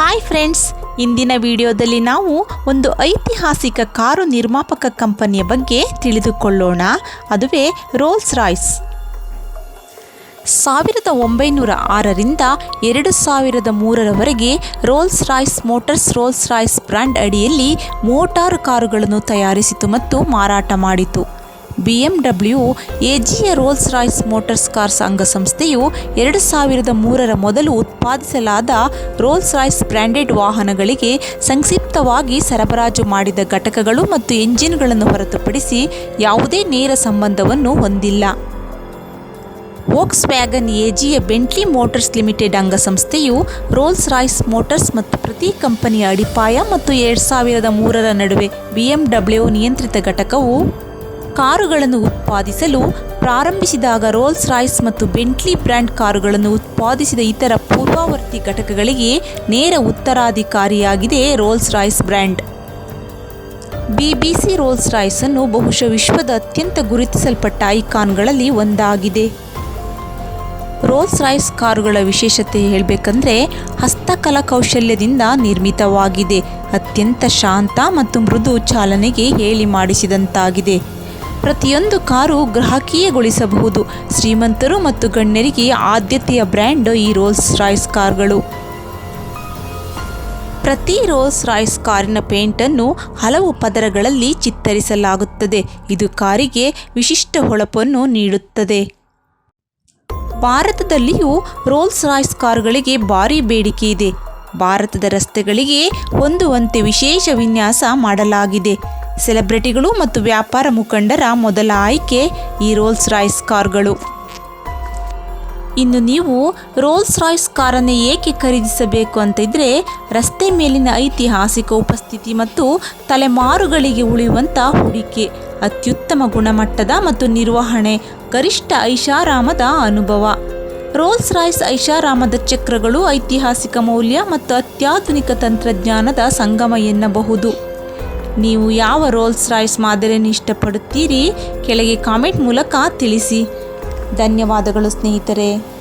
Hi friends ಇಂದಿನ ವಿಡಿಯೋದಲ್ಲಿ ನಾವು ಒಂದು ಐತಿಹಾಸಿಕ ಕಾರು ನಿರ್ಮಾಪಕ ಕಂಪನಿಯ ಬಗ್ಗೆ ತಿಳಿದುಕೊಳ್ಳೋಣ. ಅದುವೇ ರೋಲ್ಸ್ ರಾಯ್ಸ್ ಸಾವಿರದ ಒಂಬೈನೂರ ಆರರಿಂದ ಎರಡು ಸಾವಿರದ ಮೂರರವರೆಗೆ Rolls Royce Motors Rolls Royce brand ಅಡಿಯಲ್ಲಿ ಮೋಟಾರು ಕಾರುಗಳನ್ನು ತಯಾರಿಸಿತು ಮತ್ತು ಮಾರಾಟ ಮಾಡಿತು. ಬಿ ಎಂ ಡಬ್ಲ್ಯೂ ಎಜಿಯ ರೋಲ್ಸ್ ರಾಯ್ಸ್ ಮೋಟರ್ಸ್ ಕಾರ್ಸ್ ಅಂಗಸಂಸ್ಥೆಯು ಎರಡು ಸಾವಿರದ ಮೂರರ ಮೊದಲು ಉತ್ಪಾದಿಸಲಾದ ರೋಲ್ಸ್ ರಾಯ್ಸ್ ಬ್ರ್ಯಾಂಡೆಡ್ ವಾಹನಗಳಿಗೆ ಸಂಕ್ಷಿಪ್ತವಾಗಿ ಸರಬರಾಜು ಮಾಡಿದ ಘಟಕಗಳು ಮತ್ತು ಎಂಜಿನ್ಗಳನ್ನು ಹೊರತುಪಡಿಸಿ ಯಾವುದೇ ನೇರ ಸಂಬಂಧವನ್ನು ಹೊಂದಿಲ್ಲ. ವೋಕ್ಸ್ ವ್ಯಾಗನ್ ಎಜಿಯ ಬೆಂಟ್ಲಿ ಮೋಟರ್ಸ್ ಲಿಮಿಟೆಡ್ ಅಂಗಸಂಸ್ಥೆಯು ರೋಲ್ಸ್ ರಾಯ್ಸ್ ಮೋಟರ್ಸ್ ಮತ್ತು ಪ್ರತಿ ಕಂಪನಿಯ ಅಡಿಪಾಯ ಮತ್ತು ಎರಡು ಸಾವಿರದ ಮೂರರ ನಡುವೆ ಬಿಎಂಡಬ್ಲ್ಯೂ ನಿಯಂತ್ರಿತ ಘಟಕವು ಕಾರುಗಳನ್ನು ಉತ್ಪಾದಿಸಲು ಪ್ರಾರಂಭಿಸಿದಾಗ ರೋಲ್ಸ್ ರಾಯ್ಸ್ ಮತ್ತು ಬೆಂಟ್ಲಿ ಬ್ರ್ಯಾಂಡ್ ಕಾರುಗಳನ್ನು ಉತ್ಪಾದಿಸಿದ ಇತರ ಪೂರ್ವಾವರ್ತಿ ಘಟಕಗಳಿಗೆ ನೇರ ಉತ್ತರಾಧಿಕಾರಿಯಾಗಿದೆ Rolls Royce brand. BBC Rolls Royce ಅನ್ನು ಬಹುಶಃ ವಿಶ್ವದ ಅತ್ಯಂತ ಗುರುತಿಸಲ್ಪಟ್ಟ ಐಕಾನ್ಗಳಲ್ಲಿ ಒಂದಾಗಿದೆ. ರೋಲ್ಸ್ ರಾಯ್ಸ್ ಕಾರುಗಳ ವಿಶೇಷತೆ ಹೇಳಬೇಕಂದ್ರೆ ಹಸ್ತಕಲಾ ಕೌಶಲ್ಯದಿಂದ ನಿರ್ಮಿತವಾಗಿದೆ. ಅತ್ಯಂತ ಶಾಂತ ಮತ್ತು ಮೃದು ಚಾಲನೆಗೆ ಹೇಳಿ ಮಾಡಿಸಿದಂತಾಗಿದೆ. ಪ್ರತಿಯೊಂದು ಕಾರು ಗ್ರಾಹಕೀಯಗೊಳಿಸಬಹುದು. ಶ್ರೀಮಂತರು ಮತ್ತು ಗಣ್ಯರಿಗೆ ಆದ್ಯತೆಯ ಬ್ರ್ಯಾಂಡ್ ಈ ರೋಲ್ಸ್ ರಾಯ್ಸ್ ಕಾರ್ಗಳು. ಪ್ರತಿ ರೋಲ್ಸ್ ರಾಯ್ಸ್ ಕಾರಿನ ಪೇಂಟನ್ನು ಹಲವು ಪದರಗಳಲ್ಲಿ ಚಿತ್ತರಿಸಲಾಗುತ್ತದೆ. ಇದು ಕಾರಿಗೆ ವಿಶಿಷ್ಟ ಹೊಳಪನ್ನು ನೀಡುತ್ತದೆ. ಭಾರತದಲ್ಲಿಯೂ ರೋಲ್ಸ್ ರಾಯ್ಸ್ ಕಾರುಗಳಿಗೆ ಭಾರೀ ಬೇಡಿಕೆ ಇದೆ. ಭಾರತದ ರಸ್ತೆಗಳಿಗೆ ಹೊಂದುವಂತೆ ವಿಶೇಷ ವಿನ್ಯಾಸ ಮಾಡಲಾಗಿದೆ. ಸೆಲೆಬ್ರಿಟಿಗಳು ಮತ್ತು ವ್ಯಾಪಾರ ಮುಖಂಡರ ಮೊದಲ ಆಯ್ಕೆ ಈ ರೋಲ್ಸ್ ರಾಯ್ಸ್ ಕಾರ್ಗಳು. ಇನ್ನು ನೀವು ರೋಲ್ಸ್ ರಾಯ್ಸ್ ಕಾರನ್ನು ಏಕೆ ಖರೀದಿಸಬೇಕು ಅಂತ ಇದ್ದರೆ ರಸ್ತೆ ಮೇಲಿನ ಐತಿಹಾಸಿಕ ಉಪಸ್ಥಿತಿ ಮತ್ತು ತಲೆಮಾರುಗಳಿಗೆ ಉಳಿಯುವಂಥ ಹೂಡಿಕೆ, ಅತ್ಯುತ್ತಮ ಗುಣಮಟ್ಟದ ಮತ್ತು ನಿರ್ವಹಣೆ, ಗರಿಷ್ಠ ಐಷಾರಾಮದ ಅನುಭವ. ರೋಲ್ಸ್ ರಾಯ್ಸ್ ಐಷಾರಾಮದ ಚಕ್ರಗಳು ಐತಿಹಾಸಿಕ ಮೌಲ್ಯ ಮತ್ತು ಅತ್ಯಾಧುನಿಕ ತಂತ್ರಜ್ಞಾನದ ಸಂಗಮ ಎನ್ನಬಹುದು. ನೀವು ಯಾವ ರೋಲ್ಸ್ ರಾಯ್ಸ್ ಮಾದರಿಯನ್ನು ಇಷ್ಟಪಡುತ್ತೀರಿ? ಕೆಳಗೆ ಕಾಮೆಂಟ್ ಮೂಲಕ ತಿಳಿಸಿ. ಧನ್ಯವಾದಗಳು ಸ್ನೇಹಿತರೆ.